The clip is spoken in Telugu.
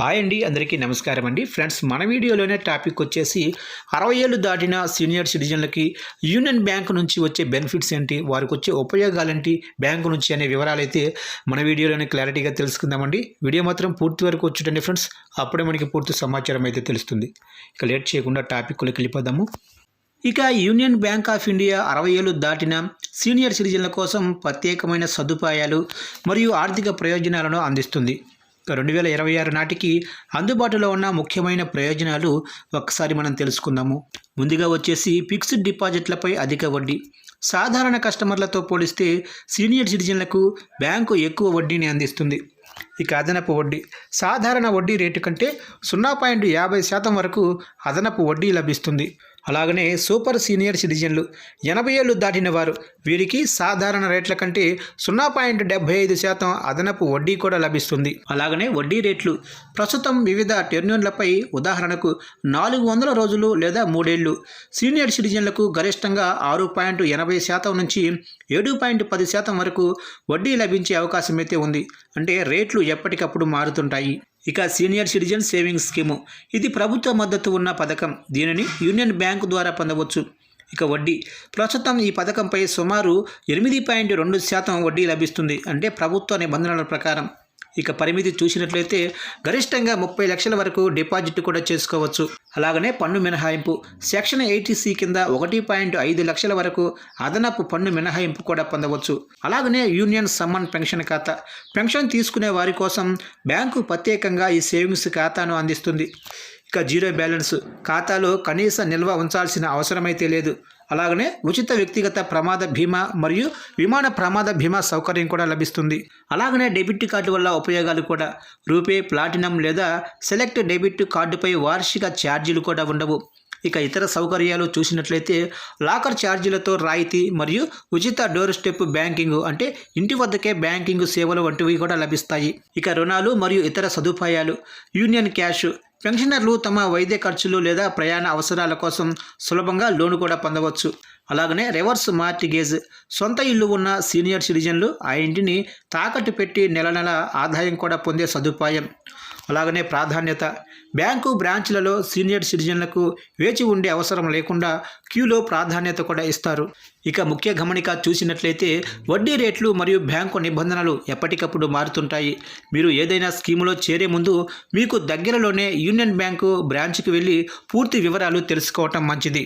హాయ్ అండి అందరికీ నమస్కారం అండి. ఫ్రెండ్స్ మన వీడియోలోనే టాపిక్ వచ్చేసి అరవై ఏళ్ళు దాటిన సీనియర్ సిటిజన్లకి యూనియన్ బ్యాంక్ నుంచి వచ్చే బెనిఫిట్స్ ఏంటి వారికి వచ్చే ఉపయోగాలేంటి బ్యాంకు నుంచి అనే వివరాలు అయితే మన వీడియోలోనే క్లారిటీగా తెలుసుకుందామండి. వీడియో మాత్రం పూర్తి వరకు వచ్చేటండి ఫ్రెండ్స్ అప్పుడే మనకి పూర్తి సమాచారం అయితే తెలుస్తుంది. ఇక లేట్ చేయకుండా టాపిక్లోకి వెళ్ళిపోదాము. ఇక యూనియన్ బ్యాంక్ ఆఫ్ ఇండియా అరవై ఏళ్ళు దాటిన సీనియర్ సిటిజన్ల కోసం ప్రత్యేకమైన సదుపాయాలు మరియు ఆర్థిక ప్రయోజనాలను అందిస్తుంది. రెండు వేల ఇరవై ఆరు నాటికి అందుబాటులో ఉన్న ముఖ్యమైన ప్రయోజనాలు ఒక్కసారి మనం తెలుసుకుందాము. ముందుగా వచ్చేసి ఫిక్స్డ్ డిపాజిట్లపై అధిక వడ్డీ. సాధారణ కస్టమర్లతో పోలిస్తే సీనియర్ సిటిజన్లకు బ్యాంకు ఎక్కువ వడ్డీని అందిస్తుంది. ఇక అదనపు వడ్డీ. సాధారణ వడ్డీ రేటు కంటే సున్నా పాయింట్ యాభై శాతం వరకు అదనపు వడ్డీ లభిస్తుంది. అలాగనే సూపర్ సీనియర్ సిటిజన్లు ఎనభై ఏళ్ళు దాటిన వారు వీరికి సాధారణ రేట్ల కంటే సున్నా పాయింట్ డెబ్బై ఐదు శాతం అదనపు వడ్డీ కూడా లభిస్తుంది. అలాగనే వడ్డీ రేట్లు ప్రస్తుతం వివిధ టెర్న్యూన్లపై ఉదాహరణకు నాలుగు వందల రోజులు లేదా మూడేళ్ళు సీనియర్ సిటిజన్లకు గరిష్టంగా ఆరు పాయింట్ ఎనభై శాతం నుంచి ఏడు పాయింట్ పది శాతం వరకు వడ్డీ లభించే అవకాశం అయితే ఉంది. అంటే రేట్లు ఎప్పటికప్పుడు మారుతుంటాయి. ఇక సీనియర్ సిటిజన్ సేవింగ్స్ స్కీము. ఇది ప్రభుత్వ మద్దతు ఉన్న పథకం. దీనిని యూనియన్ బ్యాంకు ద్వారా పొందవచ్చు. ఇక వడ్డీ. ప్రస్తుతం ఈ పథకంపై సుమారు ఎనిమిది పాయింట్ రెండు శాతం వడ్డీ లభిస్తుంది. అంటే ప్రభుత్వ నిబంధనల ప్రకారం. ఇక పరిమితి చూసినట్లయితే గరిష్టంగా ముప్పై లక్షల వరకు డిపాజిట్ కూడా చేసుకోవచ్చు. అలాగనే పన్ను మినహాయింపు. సెక్షన్ ఎయిటీసీ కింద ఒకటి పాయింట్ ఐదు లక్షల వరకు అదనపు పన్ను మినహాయింపు కూడా పొందవచ్చు. అలాగనే యూనియన్ సమ్మన్ పెన్షన్ ఖాతా. పెన్షన్ తీసుకునే వారి కోసం బ్యాంకు ప్రత్యేకంగా ఈ సేవింగ్స్ ఖాతాను అందిస్తుంది. ఇక జీరో బ్యాలెన్స్. ఖాతాలో కనీస నిల్వ ఉంచాల్సిన అవసరమైతే లేదు. అలాగనే ఉచిత వ్యక్తిగత ప్రమాద బీమా మరియు విమాన ప్రమాద బీమా సౌకర్యం కూడా లభిస్తుంది. అలాగనే డెబిట్ కార్డు వల్ల ఉపయోగాలు కూడా. రూపే ప్లాటినం లేదా సెలెక్ట్ డెబిట్ కార్డుపై వార్షిక ఛార్జీలు కూడా ఉండవు. ఇక ఇతర సౌకర్యాలు చూసినట్లయితే లాకర్ ఛార్జీలతో రాయితీ మరియు ఉచిత డోర్ స్టెప్ బ్యాంకింగ్ అంటే ఇంటి వద్దకే బ్యాంకింగ్ సేవలు వంటివి కూడా లభిస్తాయి. ఇక రుణాలు మరియు ఇతర సదుపాయాలు. యూనియన్ క్యాష్ పెన్షనర్లు తమ వైద్య ఖర్చులు లేదా ప్రయాణ అవసరాల కోసం సులభంగా లోను కూడా పొందవచ్చు. అలాగనే రివర్స్ మార్టిగేజ్ సొంత ఇల్లు ఉన్న సీనియర్ సిటిజన్లు ఆ ఇంటిని తాకట్టు పెట్టి నెల నెల ఆదాయం కూడా పొందే సదుపాయం. అలాగనే ప్రాధాన్యత. బ్యాంకు బ్రాంచ్లలో సీనియర్ సిటిజన్లకు వేచి ఉండే అవసరం లేకుండా క్యూలో ప్రాధాన్యత కూడా ఇస్తారు. ఇక ముఖ్య గమనిక చూసినట్లయితే వడ్డీ రేట్లు మరియు బ్యాంకు నిబంధనలు ఎప్పటికప్పుడు మారుతుంటాయి. మీరు ఏదైనా స్కీములో చేరే ముందు మీకు దగ్గరలోనే యూనియన్ బ్యాంకు బ్రాంచ్కి వెళ్ళి పూర్తి వివరాలు తెలుసుకోవటం మంచిది.